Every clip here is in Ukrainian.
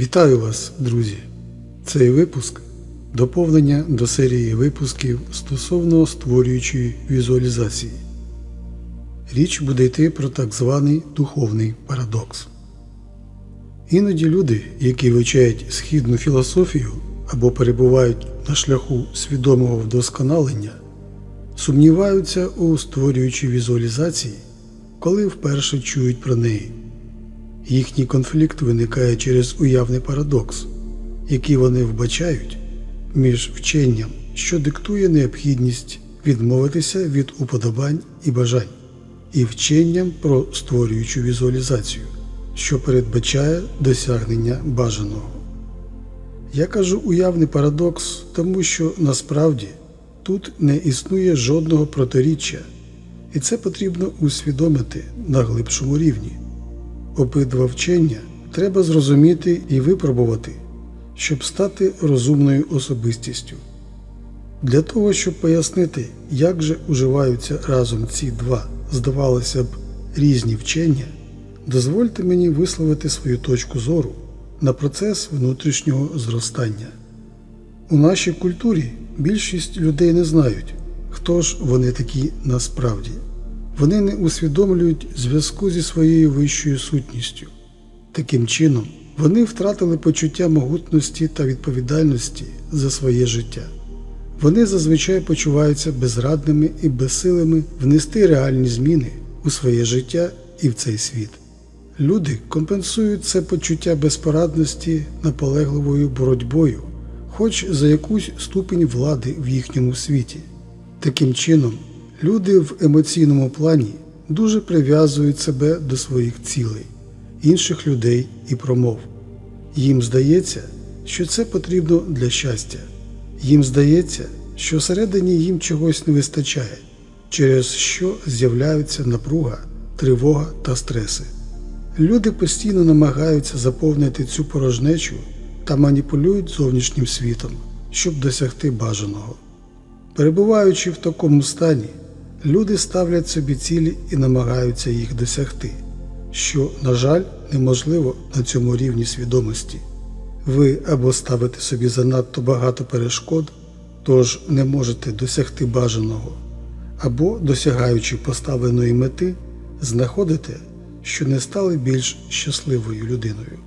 Вітаю вас, друзі! Цей випуск доповнення до серії випусків стосовно створюючої візуалізації. Річ буде йти про так званий духовний парадокс. Іноді люди, які вивчають східну філософію або перебувають на шляху свідомого вдосконалення, сумніваються у створюючій візуалізації, коли вперше чують про неї. Їхній конфлікт виникає через уявний парадокс, який вони вбачають між вченням, що диктує необхідність відмовитися від уподобань і бажань, і вченням про створюючу візуалізацію, що передбачає досягнення бажаного. Я кажу уявний парадокс, тому що насправді тут не існує жодного протиріччя, і це потрібно усвідомити на глибшому рівні. Обидва вчення треба зрозуміти і випробувати, щоб стати розумною особистістю. Для того, щоб пояснити, як же уживаються разом ці два, здавалося б, різні вчення, дозвольте мені висловити свою точку зору на процес внутрішнього зростання. У нашій культурі більшість людей не знають, хто ж вони такі насправді. Вони не усвідомлюють зв'язку зі своєю вищою сутністю. Таким чином, вони втратили почуття могутності та відповідальності за своє життя. Вони зазвичай почуваються безрадними і безсилими внести реальні зміни у своє життя і в цей світ. Люди компенсують це почуття безпорадності наполегливою боротьбою, хоч за якусь ступінь влади в їхньому світі. Таким чином, люди в емоційному плані дуже прив'язують себе до своїх цілей, інших людей і промов. Їм здається, що це потрібно для щастя. Їм здається, що всередині їм чогось не вистачає, через що з'являються напруга, тривога та стреси. Люди постійно намагаються заповнити цю порожнечу та маніпулюють зовнішнім світом, щоб досягти бажаного. Перебуваючи в такому стані, люди ставлять собі цілі і намагаються їх досягти, що, на жаль, неможливо на цьому рівні свідомості. Ви або ставите собі занадто багато перешкод, тож не можете досягти бажаного, або, досягаючи поставленої мети, знаходите, що не стали більш щасливою людиною.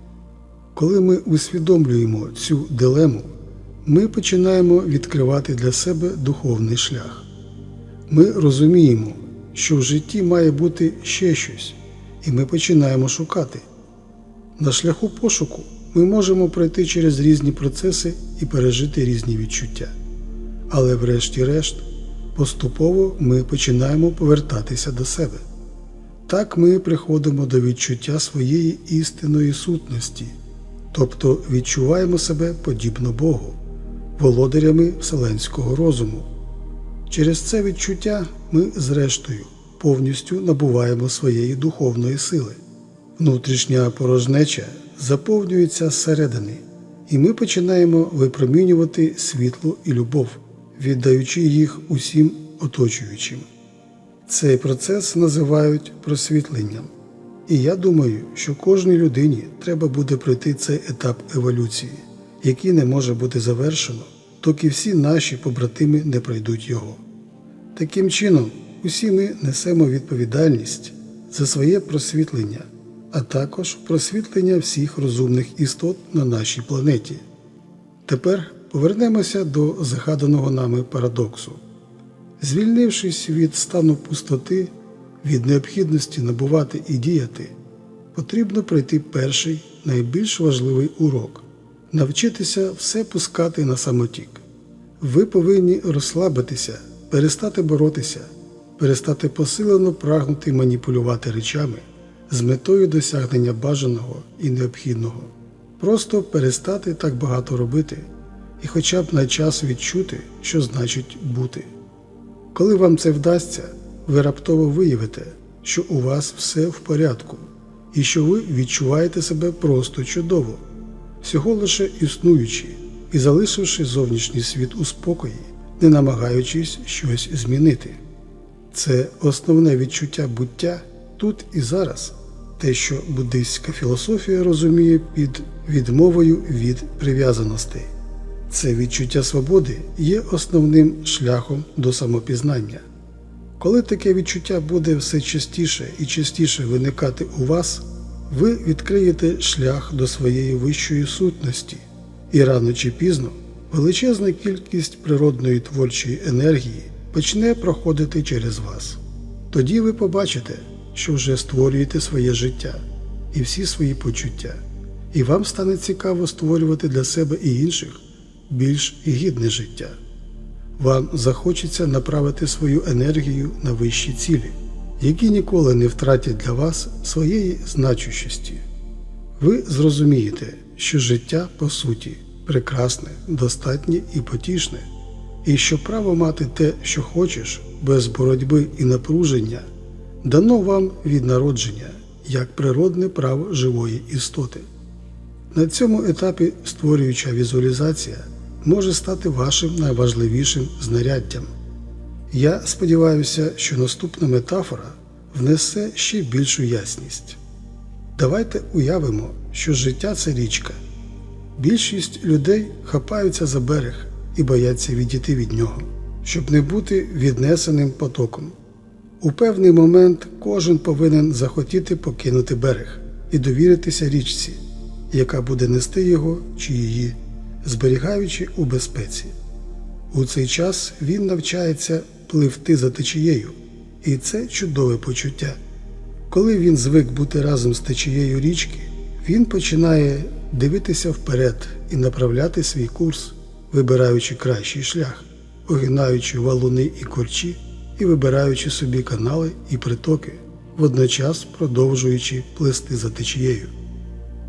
Коли ми усвідомлюємо цю дилему, ми починаємо відкривати для себе духовний шлях. Ми розуміємо, що в житті має бути ще щось, і ми починаємо шукати. На шляху пошуку ми можемо пройти через різні процеси і пережити різні відчуття. Але, врешті-решт, поступово ми починаємо повертатися до себе. Так ми приходимо до відчуття своєї істинної сутності, тобто відчуваємо себе подібно Богу, володарями вселенського розуму. Через це відчуття ми, зрештою, повністю набуваємо своєї духовної сили. Внутрішня порожнеча заповнюється зсередини, і ми починаємо випромінювати світло і любов, віддаючи їх усім оточуючим. Цей процес називають просвітленням. І я думаю, що кожній людині треба буде пройти цей етап еволюції, який не може бути завершено, доки всі наші побратими не пройдуть його. Таким чином, усі ми несемо відповідальність за своє просвітлення, а також просвітлення всіх розумних істот на нашій планеті. Тепер повернемося до згаданого нами парадоксу. Звільнившись від стану пустоти, від необхідності набувати і діяти, потрібно пройти перший найбільш важливий урок навчитися все пускати на самотік. Ви повинні розслабитися, перестати боротися, перестати посилено прагнути маніпулювати речами з метою досягнення бажаного і необхідного, просто перестати так багато робити і хоча б на час відчути, що значить бути. Коли вам це вдасться, ви раптово виявите, що у вас все в порядку і що ви відчуваєте себе просто чудово, всього лише існуючи і залишивши зовнішній світ у спокої, не намагаючись щось змінити. Це основне відчуття буття тут і зараз, те, що буддистська філософія розуміє під відмовою від прив'язаностей. Це відчуття свободи є основним шляхом до самопізнання. Коли таке відчуття буде все частіше і частіше виникати у вас, ви відкриєте шлях до своєї вищої сутності, і рано чи пізно величезна кількість природної творчої енергії почне проходити через вас. Тоді ви побачите, що вже створюєте своє життя і всі свої почуття, і вам стане цікаво створювати для себе і інших більш гідне життя. Вам захочеться направити свою енергію на вищі цілі, які ніколи не втратять для вас своєї значущості. Ви зрозумієте, що життя по суті прекрасне, достатнє і потішне, і що право мати те, що хочеш, без боротьби і напруження, дано вам від народження як природне право живої істоти. На цьому етапі створююча візуалізація може стати вашим найважливішим знаряддям. Я сподіваюся, що наступна метафора внесе ще більшу ясність. Давайте уявимо, що життя це річка. Більшість людей хапаються за берег і бояться відійти від нього, щоб не бути віднесеним потоком. У певний момент кожен повинен захотіти покинути берег і довіритися річці, яка буде нести його чи її, зберігаючи у безпеці. У цей час він навчається пливти за течією, і це чудове почуття. Коли він звик бути разом з течією річки, він починає дивитися вперед і направляти свій курс, вибираючи кращий шлях, огинаючи валуни і корчі і вибираючи собі канали і притоки, водночас продовжуючи плисти за течією.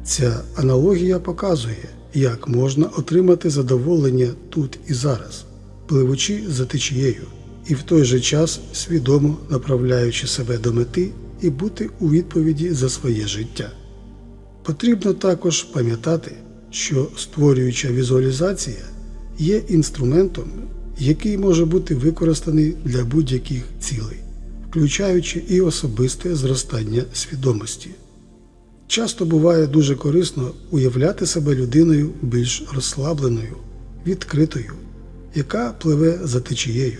Ця аналогія показує, як можна отримати задоволення тут і зараз, пливучи за течією, і в той же час свідомо направляючи себе до мети і бути у відповіді за своє життя. Потрібно також пам'ятати, що створююча візуалізація є інструментом, який може бути використаний для будь-яких цілей, включаючи і особисте зростання свідомості. Часто буває дуже корисно уявляти себе людиною більш розслабленою, відкритою, яка пливе за течією,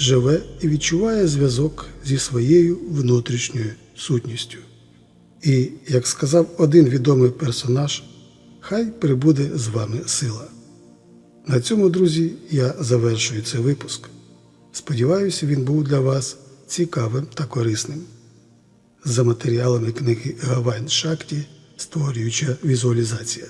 живе і відчуває зв'язок зі своєю внутрішньою сутністю. І, як сказав один відомий персонаж, хай прибуде з вами сила. На цьому, друзі, я завершую цей випуск. Сподіваюся, він був для вас цікавим та корисним. За матеріалами книги Гавайн Шакті Створююча візуалізація.